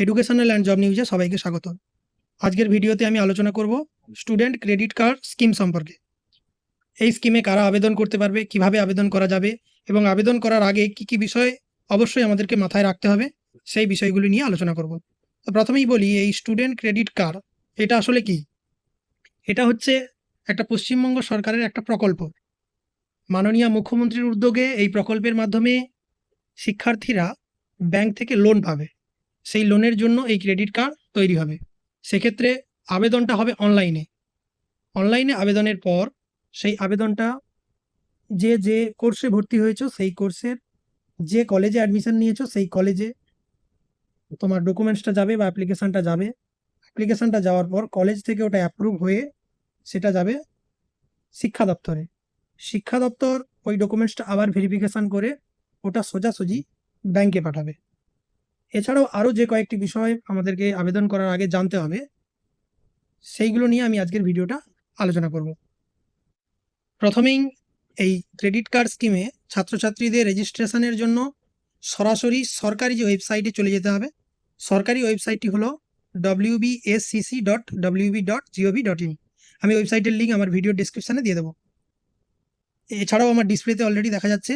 Educational and job নিউজে সবাইকে স্বাগত। আজকের ভিডিওতে আমি আলোচনা করব স্টুডেন্ট ক্রেডিট কার্ড স্কিম সম্পর্কে। এই স্কিমে কারা আবেদন করতে পারবে, কীভাবে আবেদন করা যাবে এবং আবেদন করার আগে কি কি বিষয় অবশ্যই আমাদেরকে মাথায় রাখতে হবে, সেই বিষয়গুলি নিয়ে আলোচনা করব। তো প্রথমেই বলি, এই স্টুডেন্ট ক্রেডিট কার্ড এটা আসলে কি? এটা হচ্ছে একটা পশ্চিমবঙ্গ সরকারের একটা প্রকল্প। মাননীয় মুখ্যমন্ত্রীর উদ্যোগে এই প্রকল্পের মাধ্যমে শিক্ষার্থীরা ব্যাংক থেকে লোন পাবে। সেই লোনের জন্য এই ক্রেডিট কার্ড তৈরি হবে। সেক্ষেত্রে আবেদনটা হবে অনলাইনে অনলাইনে আবেদনের পর সেই আবেদনটা যে যে কোর্সে ভর্তি হয়েছো, সেই কোর্সের যে কলেজে অ্যাডমিশন নিয়েছো, সেই কলেজে তোমার ডকুমেন্টসটা যাবে বা অ্যাপ্লিকেশানটা যাবে। অ্যাপ্লিকেশানটা যাওয়ার পর কলেজ থেকে ওটা অ্যাপ্রুভ হয়ে সেটা যাবে শিক্ষা দপ্তরে। শিক্ষা দপ্তর ওই ডকুমেন্টসটা আবার ভেরিফিকেশান করে ওটা সোজাসুজি ব্যাংকে পাঠাবে। এছাড়াও আরও যে কয়েকটি বিষয় আমাদেরকে আবেদন করার আগে জানতে হবে, সেইগুলো নিয়ে আমি আজকের ভিডিওটা আলোচনা করব। প্রথমেই এই ক্রেডিট কার্ড স্কিমে ছাত্রছাত্রীদের রেজিস্ট্রেশনের জন্য সরাসরি সরকারি যে ওয়েবসাইটে চলে যেতে হবে। সরকারি ওয়েবসাইটটি হলো WBSSC dot WB dot GOV dot in আমি ওয়েবসাইটের লিঙ্ক আমার ভিডিও ডিসক্রিপশানে দিয়ে দেবো। এছাড়াও আমার ডিসপ্লেতে অলরেডি দেখা যাচ্ছে,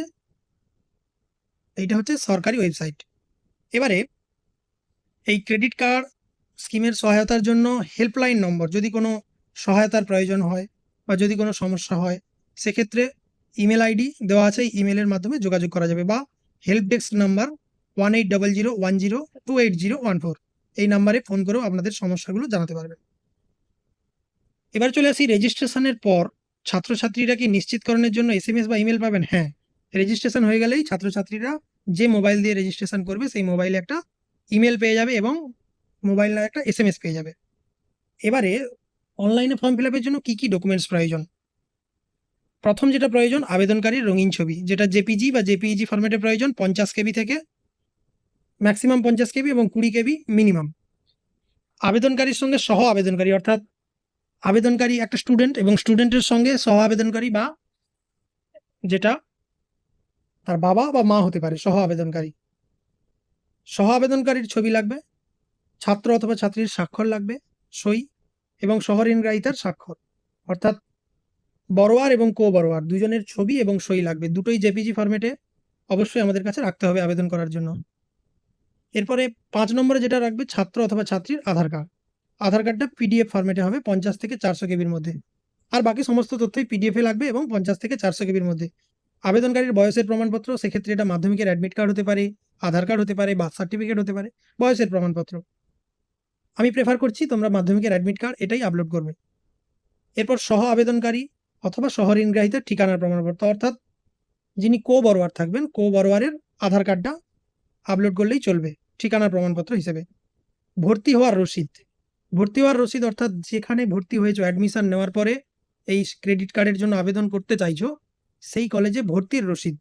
এইটা হচ্ছে সরকারি ওয়েবসাইট। এবারে এই ক্রেডিট কার্ড স্কিমের সহায়তার জন্য হেল্পলাইন নম্বর যদি কোনো সহায়তার প্রয়োজন হয় বা যদি কোনো সমস্যা হয়, সেক্ষেত্রে ইমেল আইডি দেওয়া আছে ইমেলের মাধ্যমে যোগাযোগ করা যাবে বা help desk number one eight double zero one zero two eight zero one four এই নাম্বারে ফোন করেও আপনাদের সমস্যাগুলো জানাতে পারবেন। এবার চলে আসি রেজিস্ট্রেশনের পর। ছাত্রছাত্রীরা কি নিশ্চিতকরণের জন্য এস এম এস বা ইমেল পাবেন? হ্যাঁ রেজিস্ট্রেশন হয়ে গেলেই ছাত্রছাত্রীরা যে মোবাইল দিয়ে রেজিস্ট্রেশন করবে, সেই মোবাইলে একটা ইমেল পেয়ে যাবে এবং মোবাইল না একটা এস এম এস পেয়ে যাবে। এবারে অনলাইনে ফর্ম ফিল আপের জন্য কী কী ডকুমেন্টস প্রয়োজন? প্রথম যেটা প্রয়োজন, আবেদনকারীর রঙিন ছবি, যেটা জেপিজি বা জেপিজি ফরম্যাটে প্রয়োজন, পঞ্চাশ কেবি থেকে ম্যাক্সিমাম পঞ্চাশ কেবি এবং কুড়ি কেবি মিনিমাম আবেদনকারীর সঙ্গে সহ আবেদনকারী, অর্থাৎ আবেদনকারী একটা স্টুডেন্ট এবং স্টুডেন্টের সঙ্গে সহ আবেদনকারী বা যেটা তার বাবা বা মা হতে পারে, সহ আবেদনকারী। সহ আবেদনকারীর ছবি লাগবে, ছাত্র অথবা ছাত্রীর স্বাক্ষর লাগবে, সই এবং শহরেনগ্রাহিতার স্বাক্ষর। অর্থাৎ বড়োয়ার এবং কো বড়োয়ার দুজনের ছবি এবং সই লাগবে। দুটোই জেপিজি ফরম্যাটে অবশ্যই আমাদের কাছে রাখতে হবে আবেদন করার জন্য। এরপরে পাঁচ নম্বরে যেটা রাখবে, ছাত্র অথবা ছাত্রীর আধার কার্ড। আধার কার্ডটা পিডিএফ ফরম্যাটে হবে পঞ্চাশ থেকে চারশো কেবির মধ্যে। আর বাকি সমস্ত তথ্যই পিডিএফে লাগবে এবং পঞ্চাশ থেকে চারশো কেবির মধ্যে। আবেদনকারীর বয়সের প্রমাণপত্র, সেক্ষেত্রে এটা মাধ্যমিকের অ্যাডমিট কার্ড হতে পারে, আধার কার্ড হতে পারে বার্থ সার্টিফিকেট হতে পারে, বয়সের প্রমাণপত্র। আমি প্রেফার করছি তোমরা মাধ্যমিকের অ্যাডমিট কার্ড এটাই আপলোড করবে। এরপর সহ আবেদনকারী অথবা শহর ইনগ্রাহিতের ঠিকানার প্রমাণপত্র, অর্থাৎ যিনি কো বরোয়ার থাকবেন কো বরোয়ারের আধার কার্ডটা আপলোড করলেই চলবে, ঠিকানার প্রমাণপত্র হিসেবে। ভর্তি হওয়ার রসিদ। ভর্তি হওয়ার রসিদ অর্থাৎ যেখানে ভর্তি হয়েছো অ্যাডমিশন নেওয়ার পরে এই ক্রেডিট কার্ডের জন্য আবেদন করতে চাইছো সেই কলেজে ভর্তির রসিদ।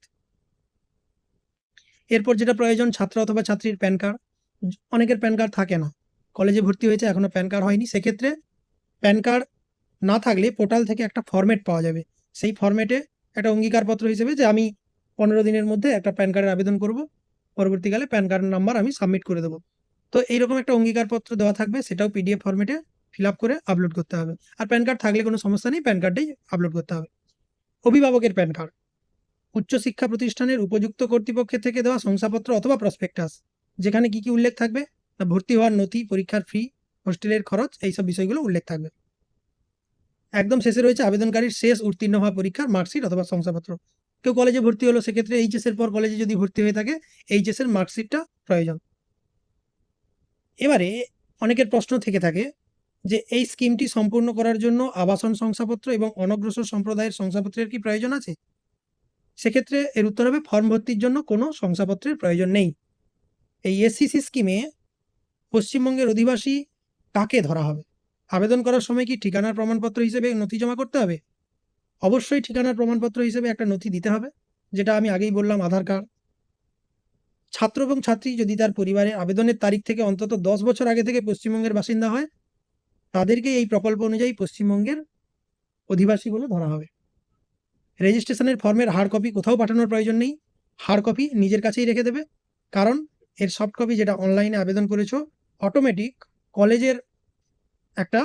এরপর যেটা প্রয়োজন, ছাত্র অথবা ছাত্রীর প্যান কার্ড অনেকের প্যান কার্ড থাকে না। কলেজে ভর্তি হয়েছে এখনও প্যান কার্ড হয়নি। সেক্ষেত্রে প্যান কার্ড না থাকলে পোর্টাল থেকে একটা ফর্মেট পাওয়া যাবে। সেই ফর্মেটে একটা অঙ্গীকারপত্র হিসেবে যে আমি পনেরো দিনের মধ্যে একটা প্যান কার্ডের আবেদন করব। পরবর্তীকালে প্যান কার্ড নাম্বার আমি সাবমিট করে দেবো। তো এইরকম একটা অঙ্গীকারপত্র দেওয়া থাকবে, সেটাও পিডিএফ ফর্মেটে ফিল করে আপলোড করতে হবে। আর প্যান কার্ড থাকলে কোনো সমস্যা নেই প্যান কার্ডটাই আপলোড করতে হবে। অভিভাবকের প্যান কার্ড। উচ্চশিক্ষা প্রতিষ্ঠানের উপযুক্ত কর্তৃপক্ষের থেকে দেওয়া শংসাপত্র অথবা প্রসপেক্টাস, যেখানে কি কি উল্লেখ থাকবে? না ভর্তি হওয়ার নথি, পরীক্ষার ফি, হোস্টেলের খরচ, এইসব বিষয়গুলো উল্লেখ থাকবে। একদম শেষে রয়েছে আবেদনকারীর শেষ উত্তীর্ণ হওয়া পরীক্ষার মার্কশিট অথবা শংসাপত্র। কেউ কলেজে ভর্তি হলো, সেক্ষেত্রে এইচএস এর পর কলেজে যদি ভর্তি হয়ে থাকে, এইচএস এর মার্কশিটটা প্রয়োজন। এবারে অনেকের প্রশ্ন থেকে থাকে যে এই স্কিমটি সম্পূর্ণ করার জন্য আবাসন শংসাপত্র এবং অনগ্রসর সম্প্রদায়ের শংসাপত্রের কি প্রয়োজন আছে? সেক্ষেত্রে এর উত্তর হবে ফর্ম ভর্তির জন্য কোনো শংসাপত্রের প্রয়োজন নেই। এই এসসিসি স্কিমে পশ্চিমবঙ্গের অধিবাসী কাকে ধরা হবে? আবেদন করার সময় কি ঠিকানার প্রমাণপত্র হিসেবে নথি জমা করতে হবে? অবশ্যই ঠিকানার প্রমাণপত্র হিসেবে একটা নথি দিতে হবে, যেটা আমি আগেই বললাম, আধার কার্ড। ছাত্র এবং ছাত্রী যদি তার পরিবারের আবেদনের তারিখ থেকে অন্তত দশ বছর আগে থেকে পশ্চিমবঙ্গের বাসিন্দা হয় তাদেরকে এই প্রকল্প অনুযায়ী পশ্চিমবঙ্গের অধিবাসী বলে ধরা হবে। রেজিস্ট্রেশনের ফর্মের হার্ড কপি কোথাও পাঠানোর প্রয়োজন নেই। হার্ড কপি নিজের কাছেই রেখে দেবে। কারণ এর সফট কপি যেটা অনলাইনে আবেদন করেছ অটোমেটিক কলেজের একটা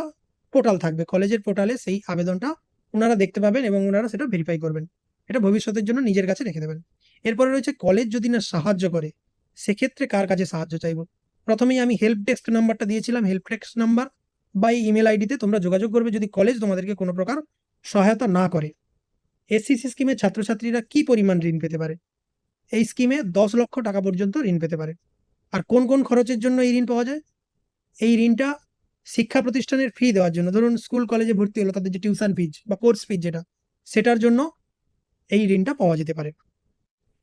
পোর্টাল থাকবে। কলেজের পোর্টালে সেই আবেদনটা ওনারা দেখতে পাবেন এবং ওনারা সেটা ভেরিফাই করবেন। এটা ভবিষ্যতের জন্য নিজের কাছে রেখে দেবেন। এরপরে রয়েছে কলেজ যদি না সাহায্য করে, সেক্ষেত্রে কার কাছে সাহায্য চাইব? প্রথমেই আমি হেল্প ডেস্ক নাম্বারটা দিয়েছিলাম। হেল্প ডেস্ক নাম্বার বা এই ইমেল আইডিতে তোমরা যোগাযোগ করবে যদি কলেজ তোমাদেরকে কোনো প্রকার সহায়তা না করে। এসসিসি স্কিমের ছাত্রছাত্রীরা কি পরিমাণ ঋণ পেতে পারে? এই স্কিমে দশ লক্ষ টাকা পর্যন্ত ঋণ পেতে পারে। আর কোন কোন খরচের জন্য এই ঋণ পাওয়া যায়? এই ঋণটা শিক্ষা প্রতিষ্ঠানের ফি দেওয়ার জন্য। ধরুন স্কুল কলেজে ভর্তি হলো, তাদের যে টিউশন ফিজ বা কোর্স ফিজ যেটা, সেটার জন্য এই ঋণটা পাওয়া যেতে পারে।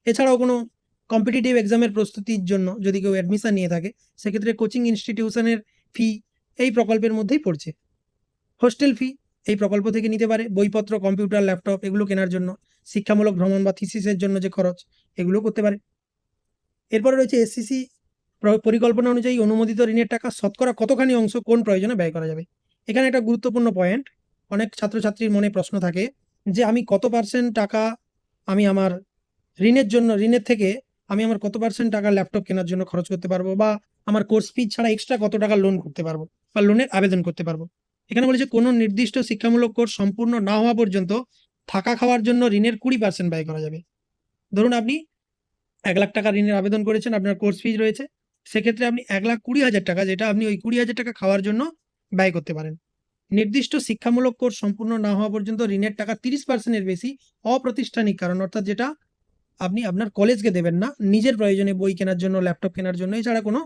এছাড়াও কোনো কম্পিটিটিভ এক্সামের প্রস্তুতির জন্য যদি কেউ অ্যাডমিশন নিয়ে থাকে, সেক্ষেত্রে কোচিং ইনস্টিটিউশনের ফি এই প্রকল্পের মধ্যেই পড়ছে। হোস্টেল ফি এই প্রকল্প থেকে নিতে পারে, বইপত্র, কম্পিউটার, ল্যাপটপ এগুলো কেনার জন্য, শিক্ষামূলক ভ্রমণ বা থিসিসের জন্য যে খরচ এগুলো করতে পারে। এরপরে রয়েছে এসসিসি পরিকল্পনা অনুযায়ী অনুমোদিত ঋণের টাকা শতকরা কতখানি অংশ কোন প্রয়োজনে ব্যয় করা যাবে? এখানে একটা গুরুত্বপূর্ণ পয়েন্ট অনেক ছাত্রছাত্রীর মনে প্রশ্ন থাকে যে আমি কত পার্সেন্ট টাকা আমি আমার ঋণের জন্য, ঋণের থেকে আমি আমার কত পার্সেন্ট টাকা ল্যাপটপ কেনার জন্য খরচ করতে পারব বা আমার কোর্স ফি ছাড়া এক্সট্রা কত টাকা লোন করতে পারব? বা লোনের আবেদন করতে পারব। এখানে বলেছে, কোনো নির্দিষ্ট শিক্ষামূলক কোর্স সম্পূর্ণ না হওয়া পর্যন্ত থাকা খাওয়ার জন্য ঋণের কুড়ি পার্সেন্ট ব্যয় করা যাবে। ধরুন আপনি এক লাখ টাকা ঋণের আবেদন করেছেন, আপনার কোর্স ফিজ রয়েছে। সেক্ষেত্রে আপনি এক লাখ কুড়ি হাজার টাকা, যেটা আপনি ওই কুড়ি হাজার টাকা খাওয়ার জন্য ব্যয় করতে পারেন। নির্দিষ্ট শিক্ষামূলক কোর্স সম্পূর্ণ না হওয়া পর্যন্ত ঋণের টাকা তিরিশ পার্সেন্টের বেশি অপ্রতিষ্ঠানিক কারণ, অর্থাৎ যেটা আপনি আপনার কলেজকে দেবেন না, নিজের প্রয়োজনে বই কেনার জন্য ল্যাপটপ কেনার জন্য, এছাড়া কোনো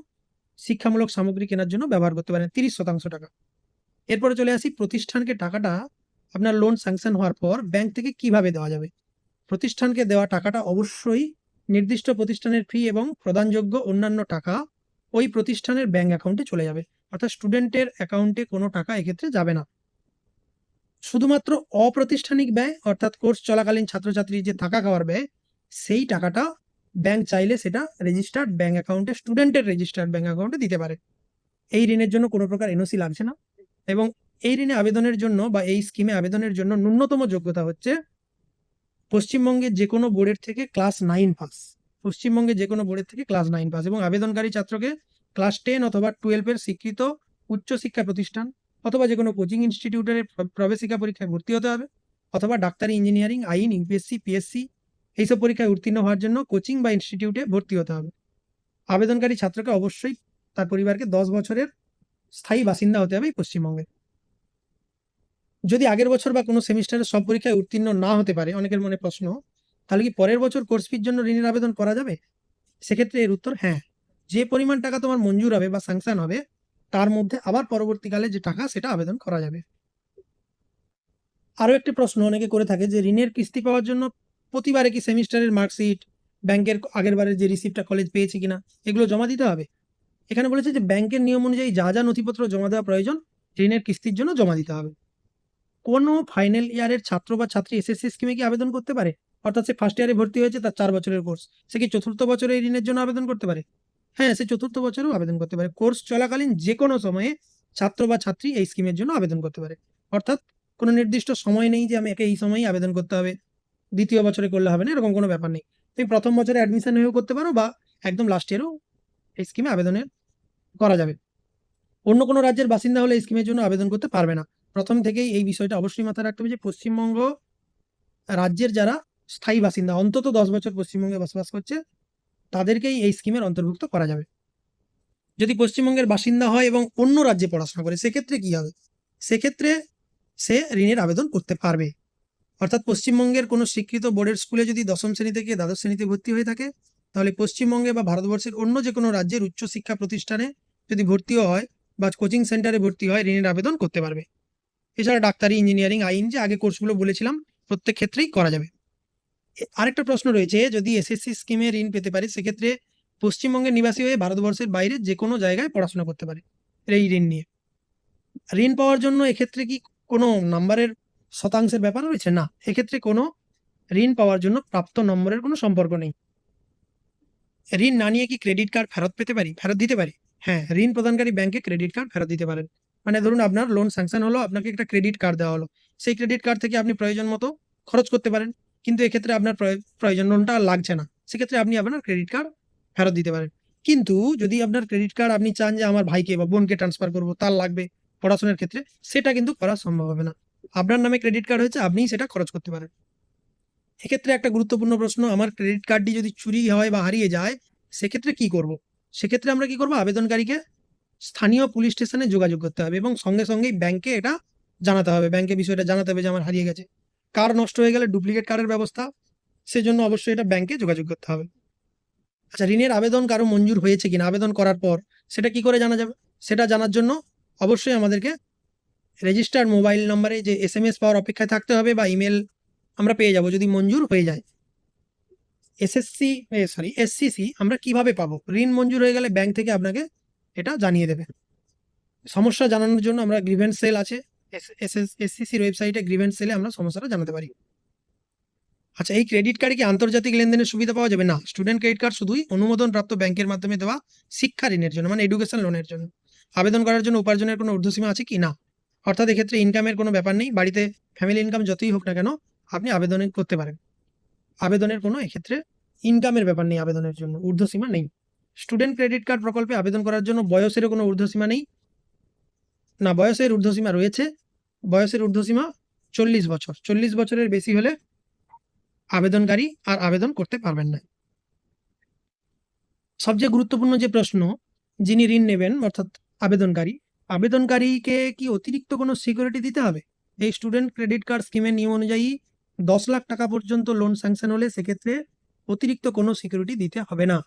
শিক্ষামূলক সামগ্রী কেনার জন্য ব্যবহার করতে পারেন, তিরিশ শতাংশ টাকা। এরপরে চলে আসি, প্রতিষ্ঠানকে টাকাটা আপনার লোন স্যাংশন হওয়ার পর ব্যাংক থেকে কীভাবে দেওয়া যাবে? প্রতিষ্ঠানকে দেওয়া টাকাটা অবশ্যই নির্দিষ্ট প্রতিষ্ঠানের ফি এবং প্রদানযোগ্য অন্যান্য টাকা ওই প্রতিষ্ঠানের ব্যাংক অ্যাকাউন্টে চলে যাবে। অর্থাৎ স্টুডেন্টের অ্যাকাউন্টে কোনো টাকা এক্ষেত্রে যাবে না। শুধুমাত্র অপ্রতিষ্ঠানিক ব্যয়, অর্থাৎ কোর্স চলাকালীন ছাত্রছাত্রীর যে থাকা খাওয়ার ব্যয়, সেই টাকাটা ব্যাংক চাইলে সেটা রেজিস্টার্ড ব্যাংক অ্যাকাউন্টে স্টুডেন্টের রেজিস্টার্ড ব্যাংক অ্যাকাউন্টে দিতে পারে। এই ঋণের জন্য কোনো প্রকার এনওসি লাগছে না এবং এই ঋণে আবেদনের জন্য বা এই স্কিমে আবেদনের জন্য ন্যূনতম যোগ্যতা হচ্ছে পশ্চিমবঙ্গের যে কোনো বোর্ডের থেকে ক্লাস নাইন পাস পশ্চিমবঙ্গের যে কোনো বোর্ডের থেকে ক্লাস নাইন পাস এবং আবেদনকারী ছাত্রকে ক্লাস টেন অথবা টুয়েলভের স্বীকৃত উচ্চশিক্ষা প্রতিষ্ঠান অথবা যে কোনো কোচিং ইনস্টিটিউটের প্রবেশিকা পরীক্ষায় ভর্তি হতে হবে অথবা ডাক্তারি ইঞ্জিনিয়ারিং আইন ইউপিএসসি পিএসসি এইসব পরীক্ষায় উত্তীর্ণ হওয়ার জন্য কোচিং বা ইনস্টিটিউটে ভর্তি হতে হবে। আবেদনকারী ছাত্রকে অবশ্যই তার পরিবারকে দশ বছরের স্থায়ী বাসিন্দা হতে হবে পশ্চিমবঙ্গে। যদি আগের বছর বা কোনো সেমিস্টারের সব পরীক্ষায় উত্তীর্ণ না হতে পারে, অনেকের মনে প্রশ্ন, তাহলে কি পরের বছর কোর্স ফির জন্য ঋণের আবেদন করা যাবে? সেক্ষেত্রে এর উত্তর হ্যাঁ। যে পরিমাণ টাকা তোমার মঞ্জুর হবে বা স্যাংশন হবে, তার মধ্যে আবার পরবর্তীকালে যে টাকা, সেটা আবেদন করা যাবে। আরও একটি প্রশ্ন অনেকে করে থাকে যে ঋণের কিস্তি পাওয়ার জন্য প্রতিবারে কি সেমিস্টারের মার্কশিট, ব্যাংকের আগের বারের যে রিসিপ্টটা কলেজ পেয়েছে কিনা, এগুলো জমা দিতে হবে? এখানে বলেছে যে ব্যাংকের নিয়ম অনুযায়ী যা যা নথিপত্র জমা দেওয়া প্রয়োজন, ঋণের কিস্তির জন্য জমা দিতে হবে। কোনো ফাইনাল ইয়ারের ছাত্র বা ছাত্রী এসএসসি স্কিমে কি আবেদন করতে পারে? অর্থাৎ সে ফার্স্ট ইয়ারে ভর্তি হয়েছে, তার চার বছরের কোর্স সে কি চতুর্থ বছরে এই ঋণের জন্য আবেদন করতে পারে? হ্যাঁ সে চতুর্থ বছরেও আবেদন করতে পারে। কোর্স চলাকালীন যে কোনো সময়ে ছাত্র বা ছাত্রী এই স্কিমের জন্য আবেদন করতে পারে। অর্থাৎ কোনো নির্দিষ্ট সময় নেই যে আমি একে এই সময়ই আবেদন করতে হবে। দ্বিতীয় বছরে করলে হবে না, এরকম কোনো ব্যাপার নেই। তুমি প্রথম বছরে অ্যাডমিশন হয়েও করতে পারো বা একদম লাস্ট ইয়ারও এই স্কিমে আবেদনের করা যাবে। অন্য কোনো রাজ্যের বাসিন্দা হলে এই স্কিমের জন্য আবেদন করতে পারবে না। প্রথম থেকেই এই বিষয়টা অবশ্যই মাথায় রাখতে হবে যে পশ্চিমবঙ্গ রাজ্যের যারা স্থায়ী বাসিন্দা, অন্তত দশ বছর পশ্চিমবঙ্গে বসবাস করছে, তাদেরকেই এই স্কিমের অন্তর্ভুক্ত করা যাবে। যদি পশ্চিমবঙ্গের বাসিন্দা হয় এবং অন্য রাজ্যে পড়াশোনা করে, সেক্ষেত্রে কি হবে? সেক্ষেত্রে সে ঋণের আবেদন করতে পারবে। অর্থাৎ পশ্চিমবঙ্গের কোনো স্বীকৃত বোর্ডের স্কুলে যদি দশম শ্রেণি থেকে দ্বাদশ শ্রেণীতে ভর্তি হয়ে থাকে, তাহলে পশ্চিমবঙ্গে বা ভারতবর্ষের অন্য যে কোনো রাজ্যের উচ্চশিক্ষা প্রতিষ্ঠানে যদি ভর্তিও হয় বা কোচিং সেন্টারে ভর্তি হয়, ঋণের আবেদন করতে পারবে। এছাড়া ডাক্তারি, ইঞ্জিনিয়ারিং, আইন যে আগে কোর্সগুলো বলেছিলাম, প্রত্যেক ক্ষেত্রেই করা যাবে। আরেকটা প্রশ্ন রয়েছে, যদি এসএসসি স্কিমে ঋণ পেতে পারে, সেক্ষেত্রে পশ্চিমবঙ্গের নিবাসী হয়ে ভারতবর্ষের বাইরে যে কোনো জায়গায় পড়াশোনা করতে পারে এই ঋণ নিয়ে। ঋণ পাওয়ার জন্য এক্ষেত্রে কি কোনো নাম্বারের শতাংশের ব্যাপার রয়েছে? না, এক্ষেত্রে কোনো ঋণ পাওয়ার জন্য প্রাপ্ত নম্বরের কোনো সম্পর্ক নেই। ঋণ না নিয়ে কি ক্রেডিট কার্ড ফেরত পেতে পারি? ফেরত দিতে পারি? হ্যাঁ ঋণ প্রদানকারী ব্যাংকে ক্রেডিট কার্ড ফেরত দিতে পারেন। মানে ধরুন আপনার লোন স্যাংশন হলো, আপনাকে একটা ক্রেডিট কার্ড দেওয়া হলো। সেই ক্রেডিট কার্ড থেকে আপনি প্রয়োজন মতো খরচ করতে পারেন। কিন্তু এক্ষেত্রে আপনার প্রয়- প্রয়োজন লোনটা লাগছে না। সেক্ষেত্রে আপনি আপনার ক্রেডিট কার্ড ফেরত দিতে পারেন। কিন্তু যদি আপনার ক্রেডিট কার্ড আপনি চান যে আমার ভাইকে বা বোনকে ট্রান্সফার করব, তার লাগবে পড়াশোনার ক্ষেত্রে, সেটা কিন্তু করা সম্ভব হবে না। আপনার নামে ক্রেডিট কার্ড হয়েছে, আপনিই সেটা খরচ করতে পারেন। এক্ষেত্রে একটা গুরুত্বপূর্ণ প্রশ্ন, আমার ক্রেডিট কার্ডটি যদি চুরি হয় বা হারিয়ে যায়, সেক্ষেত্রে কি করব? সেক্ষেত্রে আমরা কি করব? আবেদনকারীকে স্থানীয় পুলিশ স্টেশনে যোগাযোগ করতে হবে এবং সঙ্গে সঙ্গেই ব্যাংকে এটা জানাতে হবে। ব্যাংকে বিষয়টা জানাতে হবে যে আমার হারিয়ে গেছে। কার্ড নষ্ট হয়ে গেলে ডুপ্লিকেট কার্ডের ব্যবস্থা, সেজন্য অবশ্যই এটা ব্যাংকে যোগাযোগ করতে হবে। আচ্ছা ঋণের আবেদন কারও মঞ্জুর হয়েছে কিনা? আবেদন করার পর সেটা কি করে জানা যাবে? সেটা জানার জন্য অবশ্যই আমাদেরকে রেজিস্টার্ড মোবাইল নম্বরে যে এস এম এস পাওয়ার অপেক্ষায় থাকতে হবে বা ইমেল আমরা পেয়ে যাব যদি মঞ্জুর হয়ে যায়। এসএসসি সরি এসসিসি আমরা কীভাবে পাবো? ঋণ মঞ্জুর হয়ে গেলে ব্যাংক থেকে আপনাকে এটা জানিয়ে দেবে। সমস্যা জানানোর জন্য আমরা গ্রিভেন্স সেল আছে। এস এস এসসিসির ওয়েবসাইটে গ্রিভেন্স সেলে আমরা সমস্যাটা জানাতে পারি। আচ্ছা এই ক্রেডিট কার্ডে কি আন্তর্জাতিক লেনদেনের সুবিধা পাওয়া যাবে? না স্টুডেন্ট ক্রেডিট কার্ড শুধুই অনুমোদনপ্রাপ্ত ব্যাংকের মাধ্যমে দেওয়া শিক্ষা ঋণের জন্য মানে এডুকেশন লোনের জন্য। আবেদন করার জন্য উপার্জনের কোনো ঊর্ধ্বসীমা আছে কি? না অর্থাৎ এক্ষেত্রে ইনকামের কোনো ব্যাপার নেই, বাড়িতে ফ্যামিলি ইনকাম যতই হোক না কেন, আপনি আবেদন করতে পারেন। আবেদনের কোনো এক্ষেত্রে ইনকামের ব্যাপার নেই আবেদনের জন্য, ঊর্ধ্বসীমা নেই। স্টুডেন্ট ক্রেডিট কার্ড প্রকল্পে আবেদন করার জন্য বয়সেরও কোনো ঊর্ধ্বসীমা নেই। না, বয়সের ঊর্ধ্বসীমা রয়েছে, বয়সের ঊর্ধ্বসীমা চল্লিশ বছর। চল্লিশ বছরের বেশি হলে আবেদনকারী আর আবেদন করতে পারবেন না। সবচেয়ে গুরুত্বপূর্ণ যে প্রশ্ন, যিনি ঋণ নেবেন, অর্থাৎ আবেদনকারী আবেদনকারীকে কি অতিরিক্ত কোনো সিকিউরিটি দিতে হবে? এই স্টুডেন্ট ক্রেডিট কার্ড স্কিমের নিয়ম অনুযায়ী দশ লাখ টাকা পর্যন্ত লোন স্যাংশন হলে সেক্ষেত্রে অতিরিক্ত কোনো সিকিউরিটি দিতে হবে না।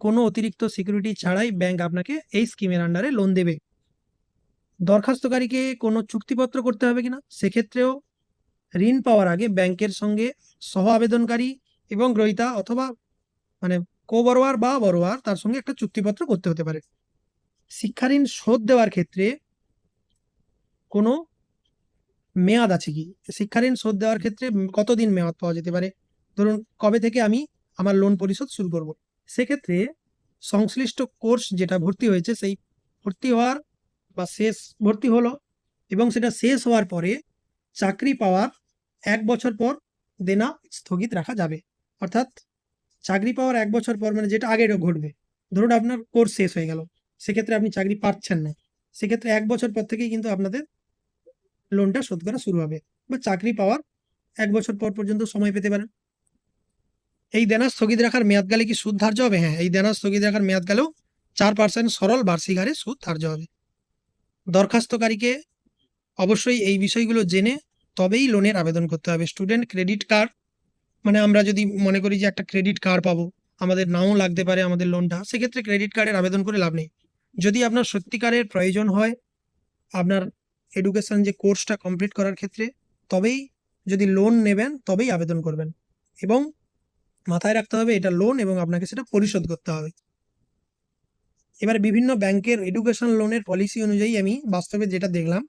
কোনো অতিরিক্ত সিকিউরিটি ছাড়াই ব্যাংক আপনাকে এই স্কিমের আন্ডারে লোন দেবে। দরখাস্তকারীকে কোনো চুক্তিপত্র করতে হবে কিনা? সেক্ষেত্রেও ঋণ পাওয়ার আগে ব্যাংকের সঙ্গে সহ আবেদনকারী এবং গ্রহীতা অথবা মানে কো বড়োয়ার বা বড়োয়ার তার সঙ্গে একটা চুক্তিপত্র করতে হতে পারে। শিক্ষা ঋণ শোধ দেওয়ার ক্ষেত্রে কোনো মেয়াদ আছে কি? শিক্ষা ঋণ শোধ দেওয়ার ক্ষেত্রে কতদিন মেয়াদ পাওয়া যেতে পারে? ধরুন, কবে থেকে আমি আমার লোন পরিশোধ শুরু করব? সেক্ষেত্রে সংশ্লিষ্ট কোর্স যেটা ভর্তি হয়েছে, সেই ভর্তি হওয়ার বা শেষ ভর্তি হলো এবং সেটা শেষ হওয়ার পরে চাকরি পাওয়ার এক বছর পর দেনা স্থগিত রাখা যাবে। অর্থাৎ চাকরি পাওয়ার এক বছর পর মানে যেটা আগে ঘটবে। ধরুন, আপনার কোর্স শেষ হয়ে গেল। সেক্ষেত্রে আপনি চাকরি পাচ্ছেন না। সেক্ষেত্রে এক বছর পর থেকেই কিন্তু আপনাদের লোনটা শোধ করা শুরু হবে বা চাকরি পাওয়ার এক বছর পর পর্যন্ত সময় পেতে পারেন। এই দেনা স্থগিত রাখার মেয়াদ মেয়াদকালে কি সুদ ধার্য হবে? হ্যাঁ এই দেনা স্থগিত রাখার মেয়াদ মেয়াদকালেও চার পার্সেন্ট সরল বার্ষিক হারে সুদ ধার্য হবে। দরখাস্তকারীকে অবশ্যই এই বিষয়গুলো জেনে তবেই লোনের আবেদন করতে হবে। স্টুডেন্ট ক্রেডিট কার্ড মানে আমরা যদি মনে করি যে একটা ক্রেডিট কার্ড পাবো, আমাদের নাও লাগতে পারে আমাদের লোনটা সেক্ষেত্রে ক্রেডিট কার্ডের আবেদন করে লাভ নেই। যদি আপনার সত্যিকারের প্রয়োজন হয় আপনার এডুকেশন যে কোর্সটা কমপ্লিট করার ক্ষেত্রে, তবেই যদি লোন নেবেন, তবেই আবেদন করবেন। এবং মাথায় রাখতে হবে এটা লোন এবং আপনাকে সেটা পরিশোধ করতে হবে। এবার বিভিন্ন ব্যাংকের এডুকেশন লোনের পলিসি অনুযায়ী আমি বাস্তবে যেটা দেখলাম,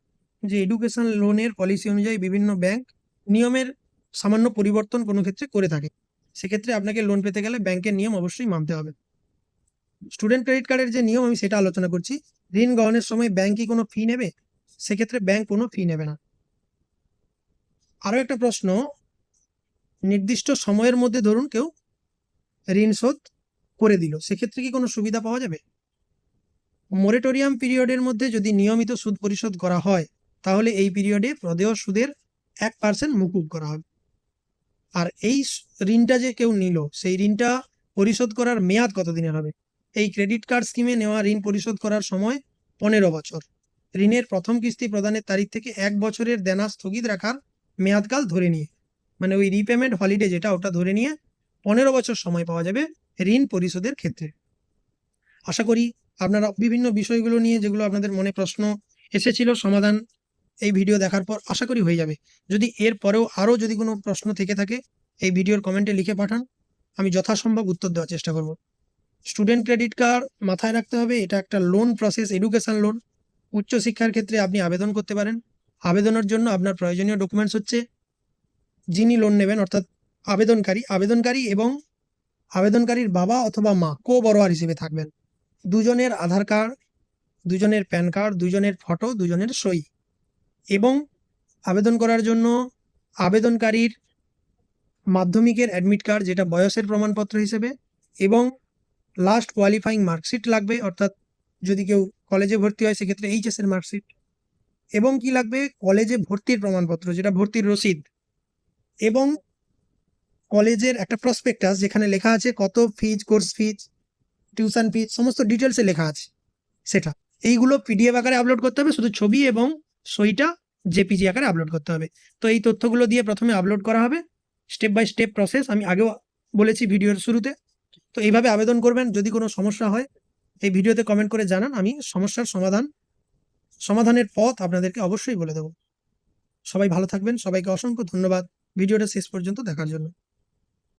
যে এডুকেশন লোনের পলিসি অনুযায়ী বিভিন্ন ব্যাংক নিয়মের সামান্য পরিবর্তন কোনো ক্ষেত্রে করে থাকে। সেক্ষেত্রে আপনাকে লোন পেতে গেলে ব্যাংকের নিয়ম অবশ্যই মানতে হবে। স্টুডেন্ট ক্রেডিট কার্ডের যে নিয়ম আমি সেটা আলোচনা করছি। ঋণ গ্রহণের সময় ব্যাংক কি কোনো ফি নেবে? সেক্ষেত্রে ব্যাংক কোনো ফি নেবে না। আরও একটা প্রশ্ন, নির্দিষ্ট সময়ের মধ্যে ধরুন কেউ ঋণ শোধ করে দিল, সেক্ষেত্রে কি কোনো সুবিধা পাওয়া যাবে? মোরেটোরিয়াম পিরিয়ডের মধ্যে যদি নিয়মিত সুদ পরিশোধ করা হয়, তাহলে এই পিরিয়ডে প্রদেয় সুদের এক পার্সেন্ট মুকুব করা হবে। আর এই ঋণটা যে কেউ নিল, সেই ঋণটা পরিশোধ করার মেয়াদ কতদিনের হবে? এই ক্রেডিট কার্ড স্কিমে নেওয়া ঋণ পরিশোধ করার সময় পনেরো বছর। ঋণের প্রথম কিস্তি প্রদানের তারিখ থেকে এক বছরের দেনা স্থগিত রাখার মেয়াদকাল ধরে নিয়ে মানে ওই রিপেমেন্ট হলিডে যেটা ওটা ধরে নিয়ে পনেরো বছর সময় পাওয়া যাবে ঋণ পরিশোধের ক্ষেত্রে। আশা করি আপনারা বিভিন্ন বিষয়গুলো নিয়ে যেগুলো আপনাদের মনে প্রশ্ন এসেছিল সমাধান এই ভিডিও দেখার পর আশা করি হয়ে যাবে। যদি এর পরেও আরও যদি কোনো প্রশ্ন থেকে থাকে, এই ভিডিওর কমেন্টে লিখে পাঠান। আমি যথাসম্ভব উত্তর দেওয়ার চেষ্টা করব। স্টুডেন্ট ক্রেডিট কার্ড মাথায় রাখতে হবে। এটা একটা লোন প্রসেস এডুকেশন লোন উচ্চশিক্ষার ক্ষেত্রে আপনি আবেদন করতে পারেন। আবেদনের জন্য আপনার প্রয়োজনীয় ডকুমেন্টস হচ্ছে যিনি লোন নেবেন, অর্থাৎ আবেদনকারী। আবেদনকারী এবং আবেদনকারীর বাবা অথবা মা কো বড়োয়ার হিসেবে থাকবেন। দুজনের আধার কার্ড, দুজনের প্যান কার্ড, দুজনের ফটো, দুজনের সই। এবং আবেদন করার জন্য আবেদনকারীর মাধ্যমিকের অ্যাডমিট কার্ড যেটা বয়সের প্রমাণপত্র হিসেবে, এবং লাস্ট কোয়ালিফাইং মার্কশিট লাগবে, অর্থাৎ যদি কেউ কলেজে ভর্তি হয়, সেক্ষেত্রে এইচএস এর মার্কশিট এবং কি লাগবে? কলেজে ভর্তির প্রমাণপত্র, যেটা ভর্তির রসিদ। এবং কলেজের একটা প্রসপেক্টাস যেখানে লেখা আছে কত fees course fees tuition fees সমস্ত ডিটেলসে লেখা আছে। সেটা। এইগুলো পিডিএফ আকারে আপলোড করতে হবে, শুধু ছবি এবং সইটা জেপিজি আকারে আপলোড করতে হবে। তো এই তথ্যগুলো দিয়ে প্রথমে আপলোড করা হবে। স্টেপ বাই স্টেপ প্রসেস আমি আগেও বলেছি ভিডিওর শুরুতে। তো এইভাবে আবেদন করবেন, যদি কোনো সমস্যা হয়, এই ভিডিওতে কমেন্ট করে জানান, আমি সমস্যার সমাধান, সমাধানের পথ আপনাদেরকে অবশ্যই বলে দেব। সবাই ভালো থাকবেন, সবাইকে অসংখ্য ধন্যবাদ। ভিডিওটা শেষ পর্যন্ত দেখার জন্য।